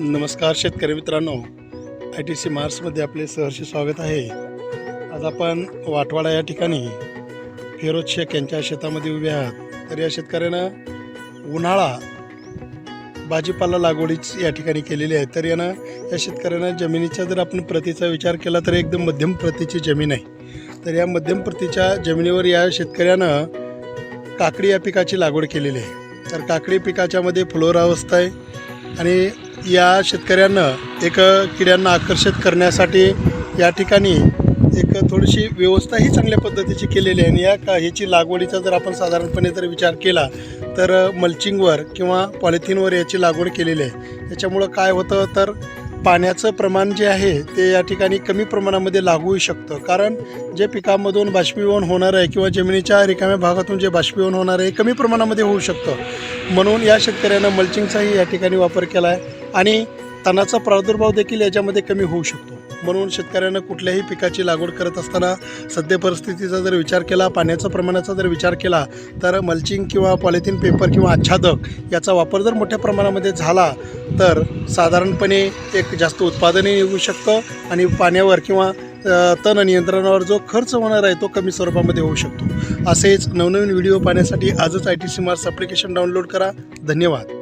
नमस्कार शेतकरी मित्रांनो. आय टी सी मार्समध्ये आपले सहर्ष स्वागत आहे. आज आपण वाटवाडा या ठिकाणी फिरोज शेख यांच्या शेतामध्ये उभे आहात. तर या शेतकऱ्यानं उन्हाळा भाजीपाला लागवडीच या ठिकाणी केलेली आहे. तर यानं या शेतकऱ्यानं जमिनीचा जर आपण प्रतीचा विचार केला तर एकदम मध्यम प्रतीची जमीन आहे. तर या मध्यम प्रतीच्या जमिनीवर या शेतकऱ्यानं काकडी या पिकाची लागवड केलेली आहे. तर काकडी पिकाच्यामध्ये फ्लोर अवस्था आहे आणि या शेतकऱ्यांना एक किड्यांना आकर्षित करण्यासाठी या ठिकाणी एक थोडीशी व्यवस्थाही चांगल्या पद्धतीची केलेली आहे. आणि या का ह्याची लागवडीचा जर आपण साधारणपणे जर विचार केला तर मल्चिंगवर किंवा पॉलिथिनवर याची लागवड केलेली आहे. याच्यामुळं काय होतं तर पाण्याचं प्रमाण जे आहे ते या ठिकाणी कमी प्रमाणामध्ये लागू शकतं. कारण जे पिकामधून बाष्पीभवन होणार आहे किंवा जमिनीच्या रिकाम्या भागातून जे बाष्पीभवन होणार आहे हे कमी प्रमाणामध्ये होऊ शकतं. म्हणून या शेतकऱ्यानं मल्चिंगचाही या ठिकाणी वापर केला आहे आणि तणाचा प्रादुर्भाव देखील याच्यामध्ये कमी होऊ शकतो. म्हणून शेतकऱ्यानं कुठल्याही पिकाची लागवड करत असताना सद्य परिस्थितीचा जर विचार केला पाण्याचा प्रमाणाचा जर विचार केला तर मल्चिंग किंवा पॉलिथिन पेपर किंवा आच्छादक याचा वापर जर मोठ्या प्रमाणामध्ये झाला तर साधारणपणे एक जास्त उत्पादनही निघू शकतं आणि पाण्यावर किंवा तण नियंत्रणावर जो खर्च होणार आहे तो कमी स्वरूपामध्ये होऊ शकतो. असेच नवनवीन व्हिडिओ पाहण्यासाठी आजच I T C Mars application download करा. धन्यवाद.